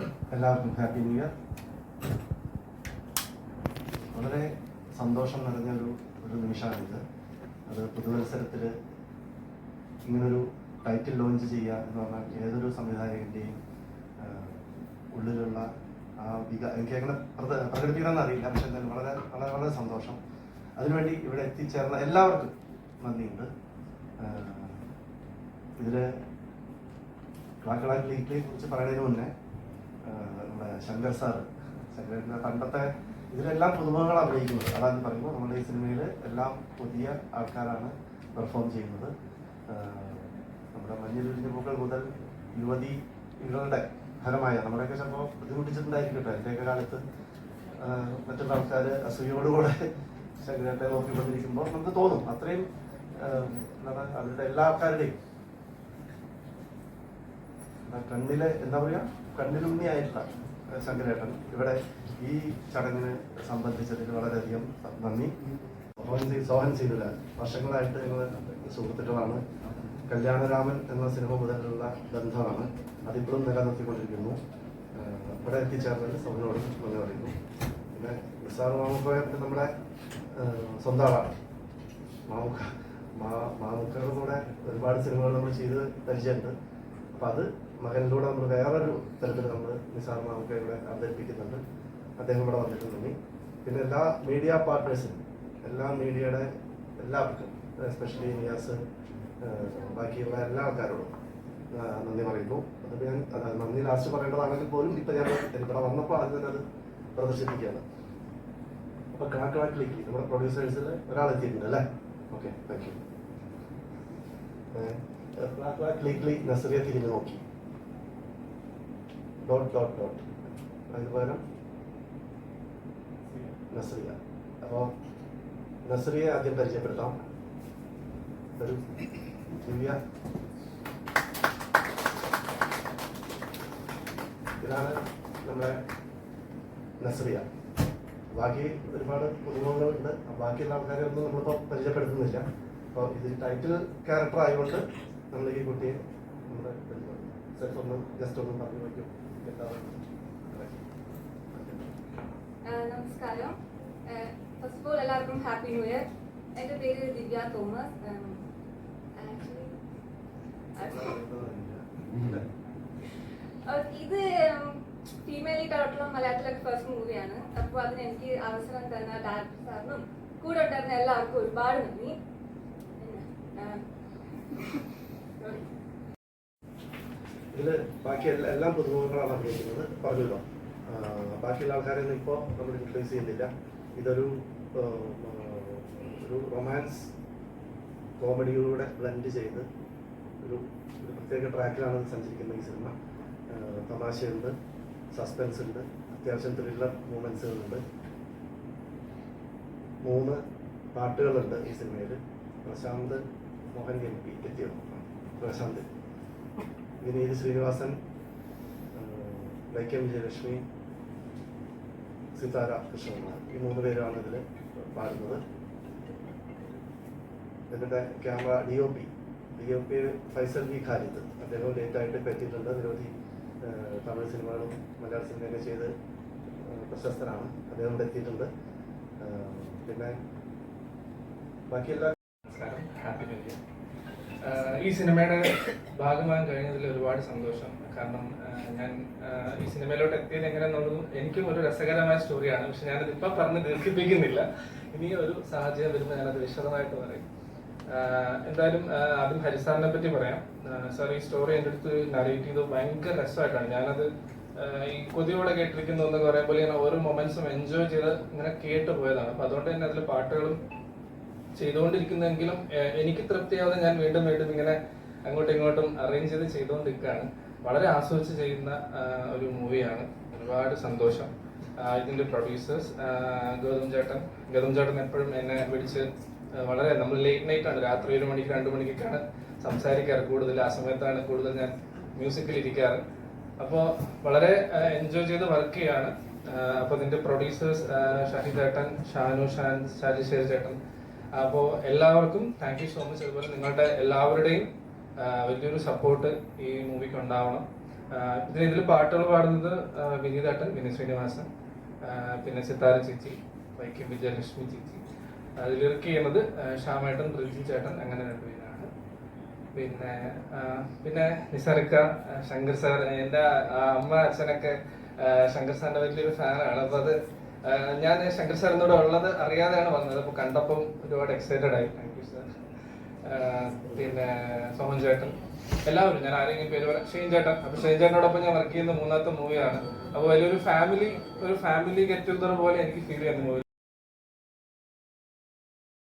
എല്ലാവർക്കും happy new year വളരെ സന്തോഷം നിറഞ്ഞ ഒരു നിമിഷമാണിത്. അത് പുതുവത്സരത്തിൽ ഇങ്ങനൊരു ടൈറ്റിൽ ലോഞ്ച് ചെയ്യുക എന്ന് പറഞ്ഞാൽ ഏതൊരു സംവിധായകന്റെയും ഉള്ളിലുള്ള ആ വിക എനിക്ക് അങ്ങനെ പ്രകടിപ്പിക്കണമെന്ന് അറിയില്ല. പക്ഷെ എന്തായാലും വളരെ വളരെ വളരെ സന്തോഷം. അതിനുവേണ്ടി ഇവിടെ എത്തിച്ചേർന്ന എല്ലാവർക്കും നന്ദിയുണ്ട്. ഇതിൽ ക്ലാക്കളാൻ ലീഗിനെ കുറിച്ച് പറയുന്നതിന് മുന്നേ നമ്മുടെ ശങ്കർ സാറ് ശങ്കരന്റെ പണ്ടത്തെ ഇതിലെല്ലാം പുതുമുഖങ്ങൾ അഭിനയിക്കുന്നത്. അതാണ് പറയുമ്പോൾ നമ്മുടെ ഈ സിനിമയിൽ എല്ലാം പുതിയ ആൾക്കാരാണ് പെർഫോം ചെയ്യുന്നത്. നമ്മുടെ മഞ്ഞിലിരിഞ്ഞ പൂക്കൾ മുതൽ യുവതികളുടെ ഫലമായ നമ്മുടെയൊക്കെ ചിലപ്പോൾ ബുദ്ധിമുട്ടിച്ചിട്ടുണ്ടായിരിക്കും കേട്ടോ എന്റെയൊക്കെ കാലത്ത് മറ്റുള്ള ആൾക്കാർ അസൂയോടുകൂടെ ശങ്കരത്തെ നോക്കിക്കൊണ്ടിരിക്കുമ്പോൾ നമുക്ക് തോന്നും അത്രയും അവരുടെ എല്ലാ ആൾക്കാരുടെയും കണ്ണിലെ എന്താ പറയുക കണ്ണിലുണ്ണിയായിട്ടുള്ള ശങ്കരേട്ടൻ. ഇവിടെ ഈ ചടങ്ങിന് സംബന്ധിച്ചതിൽ വളരെയധികം നന്ദി. സോഹൻ സി- സോഹൻ സീനില വർഷങ്ങളായിട്ട് ഞങ്ങൾ സുഹൃത്തുക്കളാണ്. കല്യാണരാമൻ എന്ന സിനിമ മുതലുള്ള ബന്ധമാണ്. അതിപ്പോഴും നിലനിർത്തിക്കൊണ്ടിരിക്കുന്നു. ഇവിടെ എത്തിച്ചേർന്നതിൽ സോഹനോട് നന്ദി പറയുന്നു. പിന്നെ നിസാർ മാമുക്കോയ നമ്മുടെ സ്വന്തം ആളാണ്. മാമുക്ക മാ- മാമുക്കയുടെ കൂടെ ഒരുപാട് സിനിമകൾ നമ്മൾ ചെയ്ത് പരിചയമുണ്ട്. അപ്പം അത് മകനിലൂടെ നമ്മൾ വേറൊരു തരത്തിൽ നമ്മൾ നിസാർ നമുക്ക് ഇവിടെ അവതരിപ്പിക്കുന്നുണ്ട്. അദ്ദേഹം ഇവിടെ വന്നിട്ടുണ്ടെങ്കിൽ പിന്നെ എല്ലാ മീഡിയ പാർട്ട്നേഴ്സിനും എല്ലാ മീഡിയയുടെ എല്ലാവർക്കും എസ്പെഷ്യലി നിയാസ് ബാക്കിയുള്ള എല്ലാ ആൾക്കാരോടും നന്ദി പറയുന്നു. അത് ഞാൻ നന്ദി ലാസ്റ്റ് പറയേണ്ടതാണെങ്കിൽ പോലും ഇപ്പൊ ഞാൻ ഇവിടെ വന്നപ്പോൾ അത് തന്നെ അത് പ്രദർശിപ്പിക്കുകയാണ്. അപ്പൊ ക്ലാക്ക് ക്ലാക്ക് ക്ലിക്ക് നമ്മുടെ പ്രൊഡ്യൂസേഴ്സിൽ ഒരാൾ എത്തിയിട്ടുണ്ട് അല്ലേ? Okay thank you clack click Nazriya തിരിഞ്ഞു നോക്കി. ഡോട്ട് ഡോട്ട് ഡോട്ട് അതിന് പകരം നസറിയ. അപ്പോൾ നസറിയെ ആദ്യം പരിചയപ്പെടുത്താം. ഒരു ദിവ്യ. ഇതാണ് നമ്മുടെ നസറിയ. ബാക്കി ഒരുപാട് പുതുമുഖങ്ങളുണ്ട് ബാക്കിയുള്ള ആൾക്കാരെ ഒന്നും നമ്മളിപ്പോൾ പരിചയപ്പെടുത്തുന്നില്ല. അപ്പോൾ ഇത് ടൈറ്റിൽ ക്യാരക്ടർ ആയതുകൊണ്ട് നമ്മൾ ഈ കുട്ടിയെ നമ്മുടെ സെൽഫ് ഒന്ന് ജസ്റ്റ് ഒന്ന് പറഞ്ഞു വയ്ക്കും ആഹ് നമസ്കാരം. ഫസ്റ്റ് ഓഫ് ഓൾ എല്ലാവർക്കും ഹാപ്പി ന്യൂ ഇയർ എന്റെ പേര് ദിവ്യ തോമസ്. ആക്ച്വലി ഇത് ഫീമെയിൽ ആയിട്ടുള്ള മലയാളത്തിലൊക്കെ ഫസ്റ്റ് മൂവിയാണ് അപ്പോൾ അതിന് എനിക്ക് അവസരം തന്ന ഡയറക്ടർ സാറിനും കൂടെ ഉണ്ടായിരുന്ന എല്ലാവർക്കും ഒരുപാട് നന്ദി. Sorry. ഇതിൽ ബാക്കി എല്ലാ എല്ലാം പുതുമുഖങ്ങളാണ് അഭിനയിക്കുന്നത്. പറഞ്ഞല്ലോ ബാക്കിയുള്ള ആൾക്കാരെയൊന്നും ഇപ്പോൾ നമ്മൾ ഇൻട്രൊഡ്യൂസ് ചെയ്യുന്നില്ല. ഇതൊരു ഒരു റൊമാൻസ് കോമഡിയിലൂടെ ബ്ലെൻഡ് ചെയ്ത് ഒരു ഒരു പ്രത്യേക ട്രാക്കിലാണ് സഞ്ചരിക്കുന്ന ഈ സിനിമ. തമാശയുണ്ട് സസ്പെൻസ് ഉണ്ട് അത്യാവശ്യം ത്രില്ലർ മൂമെൻസുകളുണ്ട് മൂന്ന് പാട്ടുകളുണ്ട് ഈ സിനിമയിൽ പ്രശാന്ത് മോഹൻ എം പി എത്തിയോ പ്രശാന്ത്. വിനീത് ശ്രീനിവാസൻ വൈക്കം വിജയലക്ഷ്മി സിതാര കൃഷ്ണകുമാർ. ഈ മൂന്ന് പേരാണ് ഇതിൽ പാടുന്നത്. ഇതിന്റെ camera D O P D O P Faisal V Khalid. അദ്ദേഹം ലേറ്റായിട്ട് പറ്റിയിട്ടുണ്ട് നിരവധി തമിഴ് സിനിമകളും മലയാള സിനിമയൊക്കെ ചെയ്ത് പ്രശസ്തനാണ്. അദ്ദേഹം ഇവിടെ എത്തിയിട്ടുണ്ട്. പിന്നെ ബാക്കിയെല്ലാ നമസ്കാരം. Happy new year. ഈ സിനിമയുടെ ഭാഗമാകാൻ കഴിഞ്ഞതിൽ ഒരുപാട് സന്തോഷം. കാരണം ഞാൻ ഈ സിനിമയിലോട്ട് എത്തിയത് എങ്ങനെയെന്നുള്ളതും എനിക്കും ഒരു രസകരമായ സ്റ്റോറിയാണ് പക്ഷെ ഞാനത് ഇപ്പം പറഞ്ഞ് ദീർഘിപ്പിക്കുന്നില്ല. ഇനി ഒരു സാഹചര്യം വരുമ്പോൾ ഞാനത് വിശദമായിട്ട് പറയും. എന്തായാലും ആദ്യം ഹരിസാറിനെ പറ്റി പറയാം. സാർ ഈ സ്റ്റോറി എന്റെ അടുത്ത് നറേറ്റ് ചെയ്ത് ഭയങ്കര രസമായിട്ടാണ്. ഞാനത് ഈ കൊതിയോടെ കേട്ടിരിക്കുന്നു എന്ന് പറയുമ്പോൾ ഇങ്ങനെ ഓരോ മൊമെന്റ്സും എൻജോയ് ചെയ്ത് ഇങ്ങനെ കേട്ട് പോയതാണ്. അപ്പൊ അതുകൊണ്ട് തന്നെ അതിൽ പാട്ടുകളും ചെയ്തുകൊണ്ടിരിക്കുന്നെങ്കിലും എനിക്ക് തൃപ്തിയാവാതെ ഞാൻ വീണ്ടും വീണ്ടും ഇങ്ങനെ അങ്ങോട്ടും ഇങ്ങോട്ടും അറേഞ്ച് ചെയ്ത് ചെയ്തുകൊണ്ടിരിക്കുകയാണ്. വളരെ ആസ്വദിച്ച് ചെയ്യുന്ന ഒരു മൂവിയാണ് ഒരുപാട് സന്തോഷം. ഇതിന്റെ പ്രൊഡ്യൂസേഴ്സ് ഗൗതം ചേട്ടൻ. ഗൗതം ചേട്ടൻ എപ്പോഴും എന്നെ വിളിച്ച് വളരെ നമ്മൾ ലേറ്റ് നൈറ്റ് ആണ്. രാത്രി ഒരു മണിക്ക് രണ്ട് മണിക്കൊക്കെയാണ് സംസാരിക്കാറ്. കൂടുതൽ ആ സമയത്താണ് കൂടുതൽ ഞാൻ മ്യൂസിക്കിൽ ഇരിക്കാറ്. അപ്പോൾ വളരെ എൻജോയ് ചെയ്ത് വർക്ക് ചെയ്യാണ്. അപ്പോൾ ഇതിന്റെ പ്രൊഡ്യൂസേഴ്സ് ഷഹീദ് ചേട്ടൻ ഷാനു ഷാൻ ശാലിശ്ശേരി ചേട്ടൻ അപ്പോൾ എല്ലാവർക്കും താങ്ക് യു സോ മച്ച് അതുപോലെ നിങ്ങളുടെ എല്ലാവരുടെയും വലിയൊരു സപ്പോർട്ട് ഈ മൂവിക്ക് ഉണ്ടാവണം. ഇതിൽ ഇതിൽ പാട്ടുകൾ പാടുന്നത് വിനീതട്ടൻ വിനീത് ശ്രീനിവാസൻ പിന്നെ സിത്താര ചേച്ചി വൈക്കം വിജയലക്ഷ്മി ചേച്ചി. ലിറിക്ക് ചെയ്യുന്നത് ഷാമേട്ടൻ റിജി ചേട്ടൻ അങ്ങനെ രണ്ടുപേരാണ് പിന്നെ പിന്നെ നിസാറിക്ക ശങ്കർ സാർ എന്റെ അമ്മ അച്ഛനൊക്കെ ശങ്കർ സാറിന്റെ വലിയൊരു ഫാനാണ് അപ്പോൾ അത് ഞാൻ ശങ്കർ സാറിനോട് ഉള്ളത് അറിയാതെയാണ് വന്നത്. അപ്പൊ കണ്ടപ്പം ഒരുപാട് എക്സൈറ്റഡ് ആയി. താങ്ക് യു സാർ പിന്നെ സോമൻ ചേട്ടൻ. എല്ലാവരും ഞാൻ ആരെങ്കിലും പേര് പറയാം? ഷെയിൻ ചേട്ടൻ. അപ്പൊ ഷെയിൻ ചേട്ടനോടൊപ്പം ഞാൻ വർക്ക് ചെയ്യുന്ന മൂന്നാമത്തെ മൂവിയാണ് അപ്പോൾ വലിയൊരു ഫാമിലി ഒരു ഫാമിലി ഗെറ്റ് ടുഗദർ പോലെ എനിക്ക് ഫീൽ ചെയ്യുന്ന മൂവി